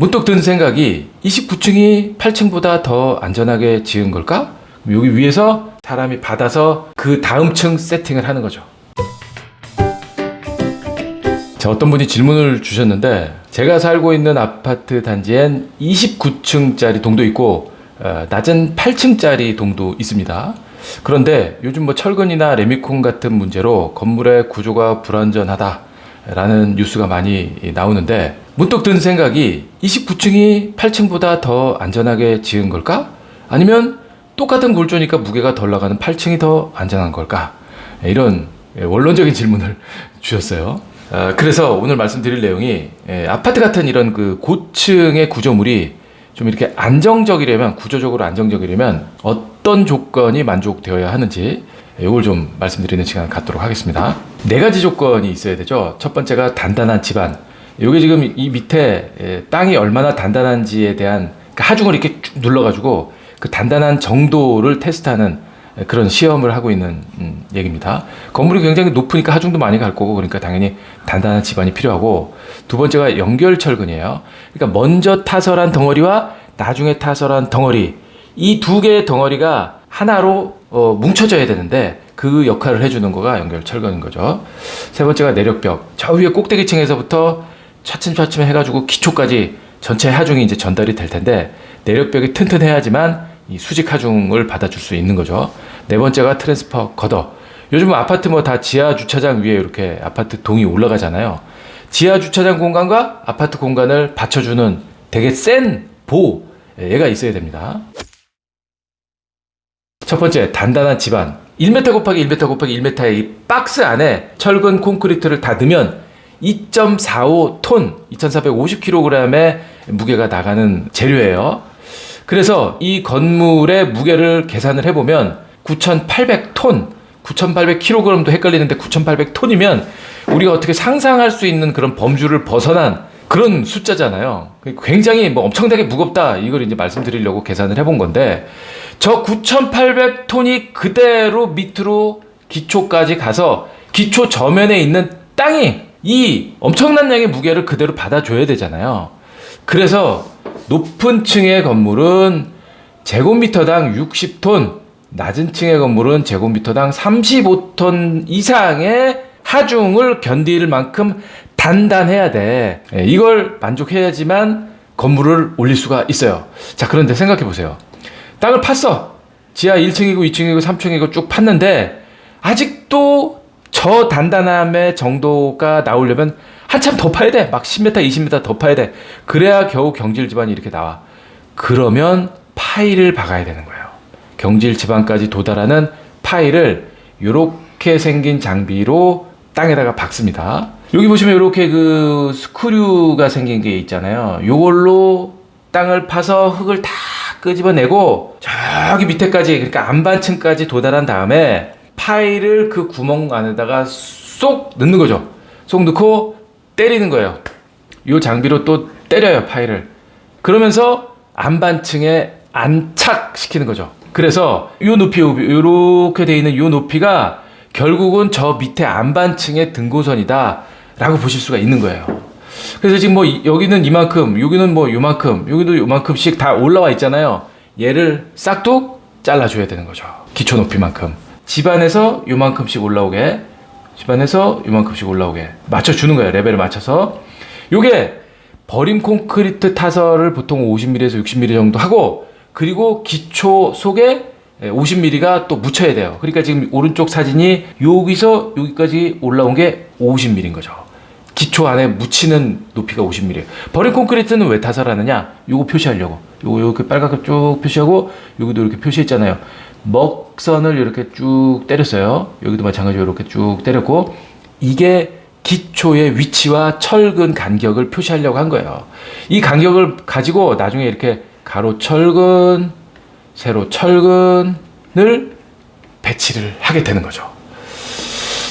문득 든 생각이 29층이 8층보다 더 안전하게 지은 걸까? 여기 위에서 사람이 받아서 그 다음 층 세팅을 하는 거죠. 자, 어떤 분이 질문을 주셨는데 제가 살고 있는 아파트 단지엔 29층짜리 동도 있고 어, 낮은 8층짜리 동도 있습니다. 그런데 요즘 뭐 철근이나 레미콘 같은 문제로 건물의 구조가 불안전하다 라는 뉴스가 많이 나오는데 문득 든 생각이 29층이 8층보다 더 안전하게 지은 걸까? 아니면 똑같은 골조니까 무게가 덜 나가는 8층이 더 안전한 걸까? 이런 원론적인 질문을 주셨어요. 아, 그래서 오늘 말씀드릴 내용이 예, 아파트 같은 이런 그 고층의 구조물이 좀 이렇게 안정적이려면 구조적으로 안정적이려면 어떤 조건이 만족되어야 하는지 이걸 좀 말씀드리는 시간 갖도록 하겠습니다. 네 가지 조건이 있어야 되죠. 첫 번째가 단단한 집안. 이게 지금 이 밑에 예, 땅이 얼마나 단단한지에 대한 그 하중을 이렇게 쭉 눌러가지고 그 단단한 정도를 테스트하는 그런 시험을 하고 있는 음, 얘기입니다. 건물이 굉장히 높으니까 하중도 많이 갈 거고 그러니까 당연히 단단한 집안이 필요하고 두 번째가 연결 철근이에요. 그러니까 먼저 타설한 덩어리와 나중에 타설한 덩어리 이 두 개의 덩어리가 하나로 어, 뭉쳐져야 되는데 그 역할을 해주는 거가 연결 철근인 거죠. 세 번째가 내력벽. 저 위에 꼭대기층에서부터 차츰차츰 해가지고 기초까지 전체 하중이 이제 전달이 될 텐데 내력벽이 튼튼해야지만 이 수직 하중을 받아줄 수 있는 거죠. 네 번째가 트랜스퍼 걷어. 요즘 아파트 뭐 다 지하 주차장 위에 이렇게 아파트 동이 올라가잖아요. 지하 주차장 공간과 아파트 공간을 받쳐주는 되게 센 보, 얘가 있어야 됩니다. 첫 번째, 단단한 집안. 1m 곱하기 1m 곱하기 1m의 이 박스 안에 철근 콘크리트를 다 넣으면 2.45톤, 2450kg의 무게가 나가는 재료예요. 그래서 이 건물의 무게를 계산을 해보면 9,800톤, 9,800kg도 헷갈리는데 9,800톤이면 우리가 어떻게 상상할 수 있는 그런 범주를 벗어난 그런 숫자잖아요. 굉장히 뭐 엄청나게 무겁다 이걸 이제 말씀드리려고 계산을 해본 건데 저 9,800톤이 그대로 밑으로 기초까지 가서 기초 저면에 있는 땅이 이 엄청난 양의 무게를 그대로 받아줘야 되잖아요. 그래서 높은 층의 건물은 제곱미터당 60톤, 낮은 층의 건물은 제곱미터당 35톤 이상의 하중을 견딜 만큼 단단해야 돼. 예, 이걸 만족해야지만 건물을 올릴 수가 있어요. 자, 그런데 생각해 보세요. 땅을 팠어. 지하 1층이고 2층이고 3층이고 쭉 팠는데 아직도 저 단단함의 정도가 나오려면 한참 더 파야 돼. 막 10m, 20m 더 파야 돼. 그래야 겨우 경질 집안이 이렇게 나와. 그러면 파일을 박아야 되는 거예요. 경질 집안까지 도달하는 파일을 이렇게 생긴 장비로 땅에다가 박습니다. 여기 보시면 이렇게 그 스크류가 생긴 게 있잖아요. 요걸로 땅을 파서 흙을 다 끄집어내고 저기 밑에까지 그러니까 안반층까지 도달한 다음에 파일을 그 구멍 안에다가 쏙 넣는 거죠. 쏙 넣고 때리는 거예요. 이 장비로 또 때려요 파일을. 그러면서 안반층에 안착시키는 거죠. 그래서 이 높이 이렇게 돼 있는 이 높이가 결국은 저 밑에 안반층의 등고선이다라고 보실 수가 있는 거예요. 그래서 지금 뭐 이- 여기는 이만큼, 여기는 뭐 요만큼, 여기도 요만큼씩 다 올라와 있잖아요. 얘를 싹둑 잘라줘야 되는 거죠. 기초 높이만큼. 집안에서 요만큼씩 올라오게, 집안에서 요만큼씩 올라오게 맞춰주는 거예요. 레벨을 맞춰서. 요게 버림 콘크리트 타설을 보통 50mm에서 60mm 정도 하고 그리고 기초 속에 50mm가 또 묻혀야 돼요. 그러니까 지금 오른쪽 사진이 여기서 여기까지 올라온 게 50mm인 거죠. 기초 안에 묻히는 높이가 50mm. 버린 콘크리트는 왜 타설하느냐? 요거 표시하려고. 요거 이렇게 빨갛게 쭉 표시하고 여기도 이렇게 표시했잖아요. 먹선을 이렇게 쭉 때렸어요. 여기도 마찬가지로 이렇게 쭉 때렸고 이게 기초의 위치와 철근 간격을 표시하려고 한 거예요. 이 간격을 가지고 나중에 이렇게 가로 철근, 세로 철근을 배치를 하게 되는 거죠.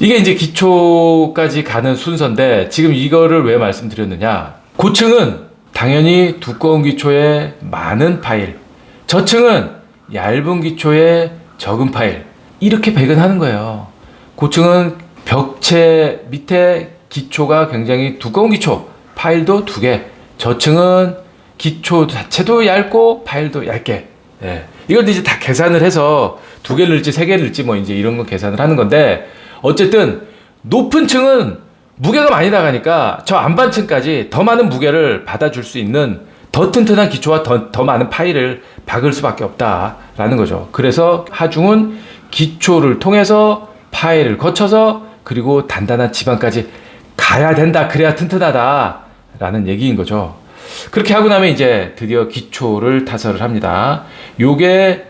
이게 이제 기초까지 가는 순서인데 지금 이거를 왜 말씀드렸느냐? 고층은 당연히 두꺼운 기초에 많은 파일, 저층은 얇은 기초에 적은 파일 이렇게 배근하는 거예요. 고층은 벽체 밑에 기초가 굉장히 두꺼운 기초, 파일도 두 개. 저층은 기초 자체도 얇고 파일도 얇게. 예. 이걸 이제 다 계산을 해서 두 개를 넣을지 세 개를 넣을지 뭐 이제 이런 거 계산을 하는 건데 어쨌든 높은 층은 무게가 많이 나가니까 저 안반층까지 더 많은 무게를 받아줄 수 있는 더 튼튼한 기초와 더, 더 많은 파일을 박을 수밖에 없다라는 거죠. 그래서 하중은 기초를 통해서 파일을 거쳐서 그리고 단단한 지방까지 가야 된다. 그래야 튼튼하다라는 얘기인 거죠. 그렇게 하고 나면 이제 드디어 기초를 타설을 합니다. 요게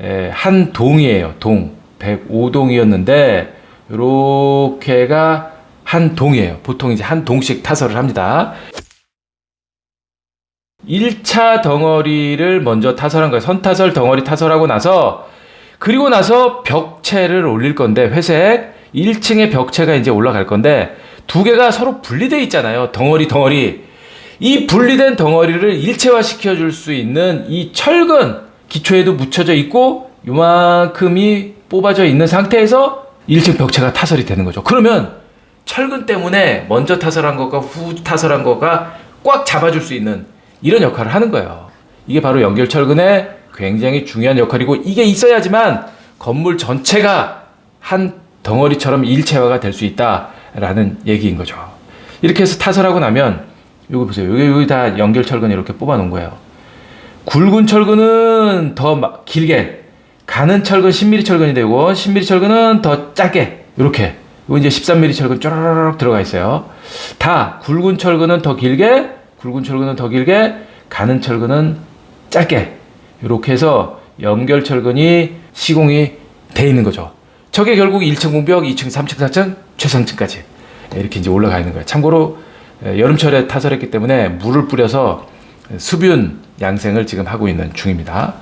에, 한 동이에요. 동. 105동이었는데 요렇게가 한 동이에요. 보통 이제 한 동씩 타설을 합니다. 1차 덩어리를 먼저 타설한 거예요. 선타설 덩어리 타설하고 나서 그리고 나서 벽체를 올릴 건데 회색 1층에 벽체가 이제 올라갈 건데 두 개가 서로 분리돼 있잖아요. 덩어리 덩어리. 이 분리된 덩어리를 일체화 시켜 줄 수 있는 이 철근 기초에도 묻혀져 있고 요만큼이 뽑아져 있는 상태에서 1층 벽체가 타설이 되는 거죠. 그러면 철근 때문에 먼저 타설한 것과 후 타설한 것과 꽉 잡아줄 수 있는 이런 역할을 하는 거예요. 이게 바로 연결 철근의 굉장히 중요한 역할이고 이게 있어야지만 건물 전체가 한 덩어리처럼 일체화가 될 수 있다라는 얘기인 거죠. 이렇게 해서 타설하고 나면 요거 보세요. 여기 여기 다 연결 철근 이렇게 뽑아 놓은 거예요. 굵은 철근은 더 마- 길게, 가는 철근 10mm 철근이 되고 10mm 철근은 더 짧게 이렇게. 이거 이제 13mm 철근 쫘라락 들어가 있어요. 다 굵은 철근은 더 길게, 굵은 철근은 더 길게, 가는 철근은 짧게 이렇게 해서 연결 철근이 시공이 돼 있는 거죠. 저게 결국 1층 공벽, 2층, 3층, 4층, 최상층까지 이렇게 이제 올라가 있는 거예요. 참고로 에, 여름철에 타설했기 때문에 물을 뿌려서 수분 양생을 지금 하고 있는 중입니다.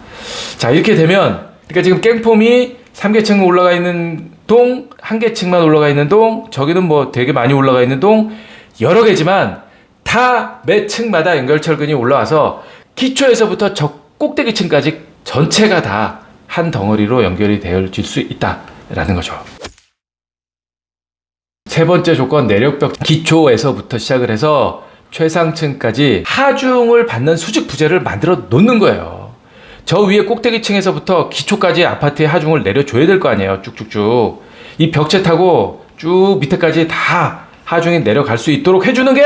자 이렇게 되면 그러니까 지금 깽폼이 3계층 올라가 있는 동, 한 개층만 올라가 있는 동, 저기는 뭐 되게 많이 올라가 있는 동 여러 개지만 다 매 층마다 연결철근이 올라와서 기초에서부터 저 꼭대기층까지 전체가 다 한 덩어리로 연결이 되어질 수 있다라는 거죠. 세 번째 조건 내력벽 기초에서부터 시작을 해서 최상층까지 하중을 받는 수직 부재를 만들어 놓는 거예요. 저 위에 꼭대기층에서부터 기초까지 아파트에 하중을 내려줘야 될 거 아니에요. 쭉쭉쭉. 이 벽체 타고 쭉 밑에까지 다 하중이 내려갈 수 있도록 해주는 게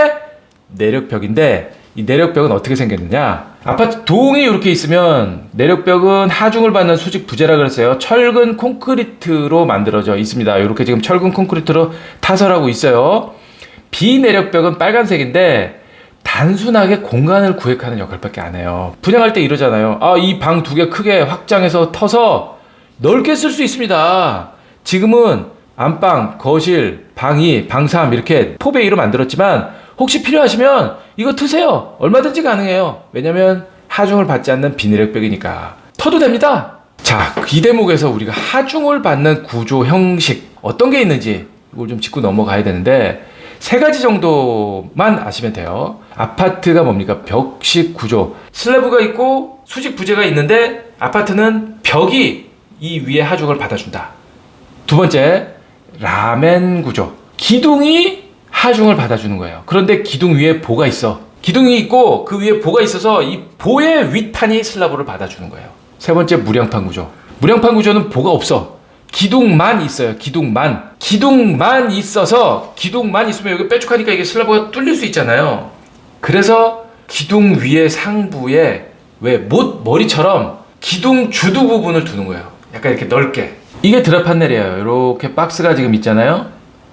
내력벽인데 이 내력벽은 어떻게 생겼느냐? 아파트 동이 이렇게 있으면 내력벽은 하중을 받는 수직 부재라 그랬어요. 철근 콘크리트로 만들어져 있습니다. 이렇게 지금 철근 콘크리트로 타설하고 있어요. 비내력벽은 빨간색인데 단순하게 공간을 구획하는 역할밖에 안 해요. 분양할 때 이러잖아요. 아, 이 방 두 개 크게 확장해서 터서 넓게 쓸 수 있습니다. 지금은 안방, 거실, 방이, 방삼 이렇게 포베이로 만들었지만 혹시 필요하시면 이거 트세요. 얼마든지 가능해요. 왜냐면 하중을 받지 않는 비내력벽이니까 터도 됩니다. 자, 이 대목에서 우리가 하중을 받는 구조 형식 어떤 게 있는지 이걸 좀 짚고 넘어가야 되는데 세 가지 정도만 아시면 돼요. 아파트가 뭡니까? 벽식 구조. 슬래브가 있고 수직 부재가 있는데 아파트는 벽이 이 위에 하중을 받아준다. 두 번째, 라멘 구조. 기둥이 하중을 받아주는 거예요. 그런데 기둥 위에 보가 있어. 기둥이 있고 그 위에 보가 있어서 이 보의 윗판이 슬라브를 받아주는 거예요. 세 번째, 무량판 구조. 무량판 구조는 보가 없어. 기둥만 있어요. 기둥만. 기둥만 있어서 기둥만 있으면 여기 빼쭉하니까 이게 슬라브가 뚫릴 수 있잖아요. 그래서 기둥 위에 상부에 왜 못 머리처럼 기둥 주두 부분을 두는 거예요. 약간 이렇게 넓게. 이게 드랍 판넬이에요. 이렇게 박스가 지금 있잖아요.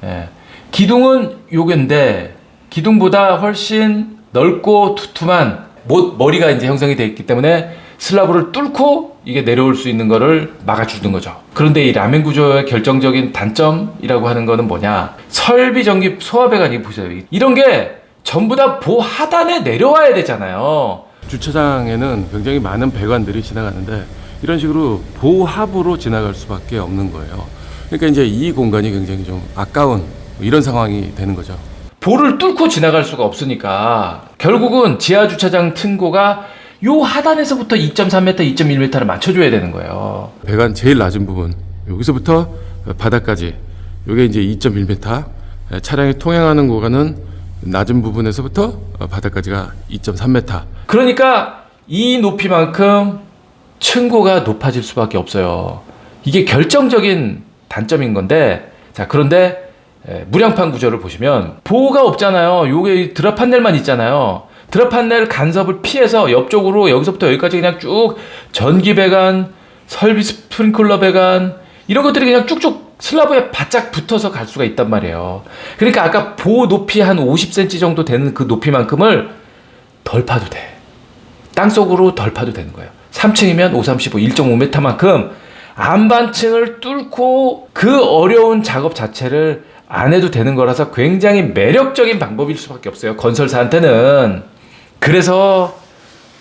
예. 기둥은 요긴데 기둥보다 훨씬 넓고 두툼한 못 머리가 이제 형성이 되어 있기 때문에 슬라브를 뚫고 이게 내려올 수 있는 거를 막아주는 거죠. 그런데 이 라멘 구조의 결정적인 단점이라고 하는 거는 뭐냐? 설비 전기 소화배관이 보세요. 이런 게 전부 다 보 하단에 내려와야 되잖아요. 주차장에는 굉장히 많은 배관들이 지나가는데 이런 식으로 보합으로 지나갈 수밖에 없는 거예요. 그러니까 이제 이 공간이 굉장히 좀 아까운 이런 상황이 되는 거죠. 볼을 뚫고 지나갈 수가 없으니까 결국은 지하 주차장 층고가 요 하단에서부터 2.3m, 2.1m를 맞춰줘야 되는 거예요. 배관 제일 낮은 부분 여기서부터 바닥까지 이게 이제 2.1m 차량이 통행하는 구간은 낮은 부분에서부터 어, 바닥까지가 2.3m. 그러니까 이 높이만큼 층고가 높아질 수밖에 없어요. 이게 결정적인 단점인 건데, 자, 그런데 에, 무량판 구조를 보시면 보호가 없잖아요. 요게 드랍 판넬만 있잖아요. 드랍 판넬 간섭을 피해서 옆쪽으로 여기서부터 여기까지 그냥 쭉 전기 배관, 설비 스프링클러 배관 이런 것들이 그냥 쭉쭉 슬라브에 바짝 붙어서 갈 수가 있단 말이에요. 그러니까 아까 보호 높이 한 50cm 정도 되는 그 높이만큼을 덜 파도 돼. 땅 속으로 덜 파도 되는 거예요. 3층이면 5, 35, 1.5m만큼 안반층을 뚫고 그 어려운 작업 자체를 안 해도 되는 거라서 굉장히 매력적인 방법일 수밖에 없어요. 건설사한테는. 그래서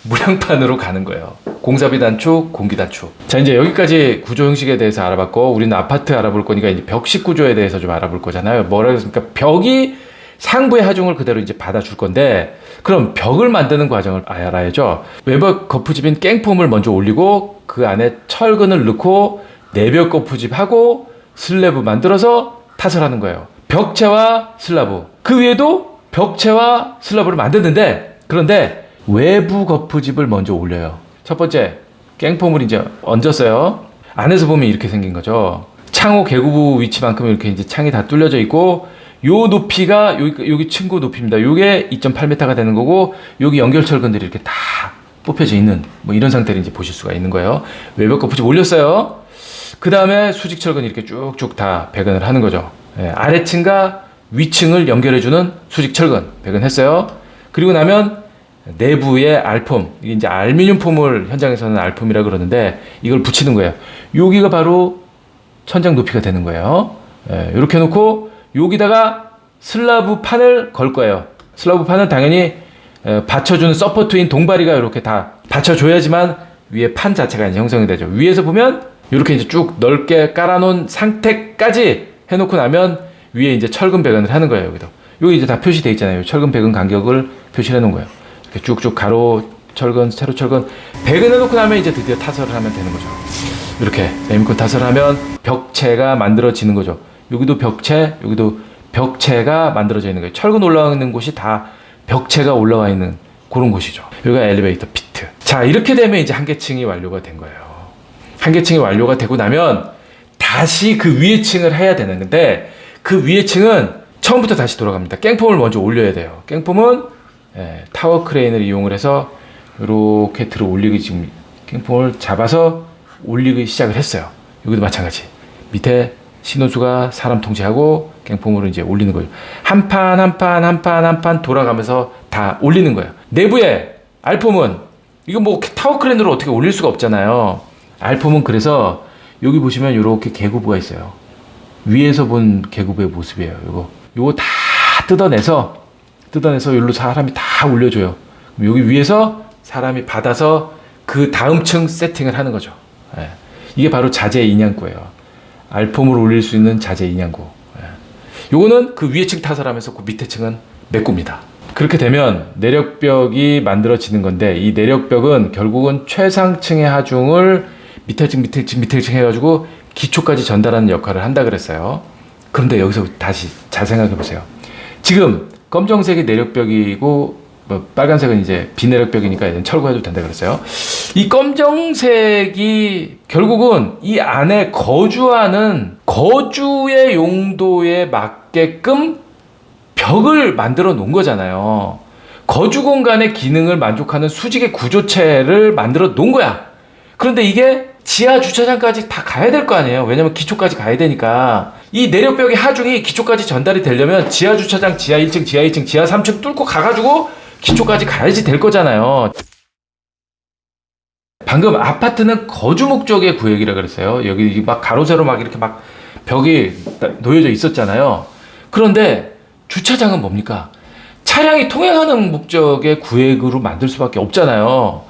무량판으로 가는 거예요. 공사비 단축, 공기 단축. 자, 이제 여기까지 구조 형식에 대해서 알아봤고, 우리는 아파트 알아볼 거니까 이제 벽식 구조에 대해서 좀 알아볼 거잖아요. 뭐라 그랬습니까? 벽이 상부의 하중을 그대로 이제 받아줄 건데, 그럼 벽을 만드는 과정을 알아야죠. 외벽 거푸집인 깽폼을 먼저 올리고, 그 안에 철근을 넣고, 내벽 거푸집하고, 슬래브 만들어서 탓을 하는 거예요. 벽체와 슬라브. 그 위에도 벽체와 슬라브를 만드는데, 그런데 외부 거푸집을 먼저 올려요. 첫 번째, 깽폼을 이제 얹었어요. 안에서 보면 이렇게 생긴 거죠. 창호 개구부 위치만큼 이렇게 이제 창이 다 뚫려져 있고, 요 높이가 여기, 여기 층고 높이입니다. 요게 2.8m가 되는 거고, 여기 연결철근들이 이렇게 다 뽑혀져 있는 뭐 이런 상태를 이제 보실 수가 있는 거예요. 외벽 거푸집 올렸어요. 그 다음에 수직철근 이렇게 쭉쭉 다 배관을 하는 거죠. 예, 아래층과 위층을 연결해주는 수직철근 배관했어요. 그리고 나면 내부의 알폼, 이제 알루미늄 폼을 현장에서는 알폼이라 그러는데 이걸 붙이는 거예요. 여기가 바로 천장 높이가 되는 거예요. 예, 이렇게 놓고 여기다가 슬라브 판을 걸 거예요. 슬라브 판은 당연히 에, 받쳐주는 서포트인 동바리가 이렇게 다 받쳐줘야지만 위에 판 자체가 이제 형성이 되죠. 위에서 보면 이렇게 이제 쭉 넓게 깔아놓은 상태까지 해놓고 나면 위에 이제 철근 배관을 하는 거예요. 여기도 여기 이제 다 표시돼 있잖아요. 철근 배관 간격을 표시해 놓은 거예요. 이렇게 쭉쭉 가로 철근, 세로 철근 배근해 놓고 나면 이제 드디어 타설을 하면 되는 거죠. 이렇게 레미콘 타설을 하면 벽체가 만들어지는 거죠. 여기도 벽체, 여기도 벽체가 만들어져 있는 거예요. 철근 올라가 있는 곳이 다 벽체가 올라와 있는 그런 곳이죠. 여기가 엘리베이터 피트. 자, 이렇게 되면 이제 한 개층이 완료가 된 거예요. 한 개층이 완료가 되고 나면 다시 그 위에 층을 해야 되는데 그 위에 층은 처음부터 다시 돌아갑니다. 깽폼을 먼저 올려야 돼요. 깽폼은 예, 타워 크레인을 이용을 해서 이렇게 들어 올리기 지금 깽폼을 잡아서 올리기 시작을 했어요. 여기도 마찬가지. 밑에 신호수가 사람 통제하고 깽폼으로 이제 올리는 거예요. 한 판 한 판 한 판 한 판 돌아가면서 다 올리는 거예요. 내부에 알폼은 이거 뭐 타워 크레인으로 어떻게 올릴 수가 없잖아요. 알폼은 그래서 여기 보시면 이렇게 개구부가 있어요. 위에서 본 계급의 모습이에요. 이거 요거 다 뜯어내서 뜯어내서 여기로 사람이 다 올려줘요. 여기 위에서 사람이 받아서 그 다음 층 세팅을 하는 거죠. 예. 이게 바로 자재 인양구예요. 알폼을 올릴 수 있는 자재 인양구. 예. 요거는 그 위에 층 타설하면서 그 밑에 층은 메꾸입니다. 그렇게 되면 내력벽이 만들어지는 건데 이 내력벽은 결국은 최상층의 하중을 밑에 층 밑에 층 밑에 층 해가지고 기초까지 전달하는 역할을 한다 그랬어요. 그런데 여기서 다시 잘 생각해 보세요. 지금 검정색이 내력벽이고 뭐 빨간색은 이제 비내력벽이니까 철거해도 된다 그랬어요. 이 검정색이 결국은 이 안에 거주하는 거주의 용도에 맞게끔 벽을 만들어 놓은 거잖아요. 거주 공간의 기능을 만족하는 수직의 구조체를 만들어 놓은 거야. 그런데 이게 지하 주차장까지 다 가야 될 거 아니에요. 왜냐면 기초까지 가야 되니까. 이 내력벽의 하중이 기초까지 전달이 되려면 지하 주차장, 지하 1층, 지하 2층, 지하 3층 뚫고 가가지고 기초까지 가야지 될 거잖아요. 방금 아파트는 거주 목적의 구역이라 그랬어요. 여기 막 가로 세로 막 이렇게 막 벽이 놓여져 있었잖아요. 그런데 주차장은 뭡니까? 차량이 통행하는 목적의 구획으로 만들 수밖에 없잖아요.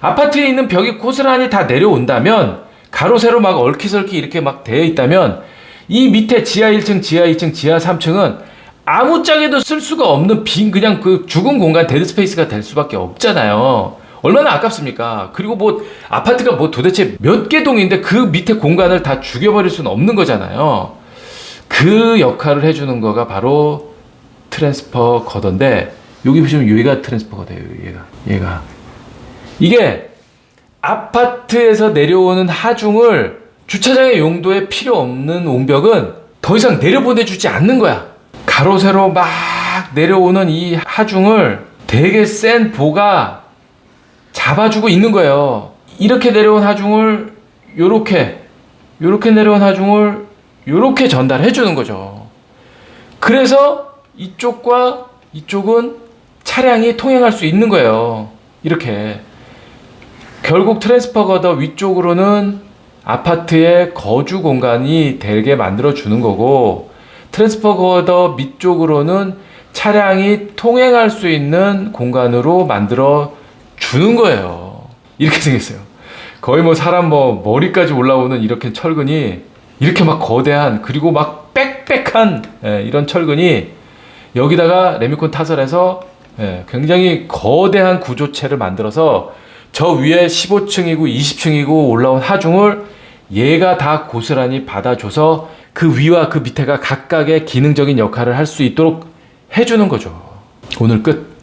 아파트에 있는 벽이 고스란히 다 내려온다면 가로 세로 막 얽히설키 이렇게 막 되어 있다면 이 밑에 지하 1층, 지하 2층, 지하 3층은 아무짝에도 쓸 수가 없는 빈 그냥 그 죽은 공간 데드 스페이스가 될 수밖에 없잖아요. 얼마나 아깝습니까? 그리고 뭐 아파트가 뭐 도대체 몇 개 동인데 그 밑에 공간을 다 죽여버릴 수는 없는 거잖아요. 그 역할을 해주는 거가 바로 트랜스퍼 거던데 여기 보시면 여기가 트랜스퍼 거대요. 얘가 얘가 이게 아파트에서 내려오는 하중을 주차장의 용도에 필요 없는 옹벽은 더 이상 내려보내주지 않는 거야. 가로 세로 막 내려오는 이 하중을 되게 센 보가 잡아주고 있는 거예요. 이렇게 내려온 하중을 요렇게 요렇게 내려온 하중을 요렇게 전달해 주는 거죠. 그래서 이쪽과 이쪽은 차량이 통행할 수 있는 거예요. 이렇게 결국 트랜스퍼 거더 위쪽으로는 아파트의 거주 공간이 되게 만들어 주는 거고 트랜스퍼 거더 밑쪽으로는 차량이 통행할 수 있는 공간으로 만들어 주는 거예요. 이렇게 생겼어요. 거의 뭐 사람 뭐 머리까지 올라오는 이렇게 철근이 이렇게 막 거대한 그리고 막 빽빽한 예, 이런 철근이 여기다가 레미콘 타설해서 예, 굉장히 거대한 구조체를 만들어서 저 위에 15층이고 20층이고 올라온 하중을 얘가 다 고스란히 받아줘서 그 위와 그 밑에가 각각의 기능적인 역할을 할 수 있도록 해주는 거죠. 오늘 끝.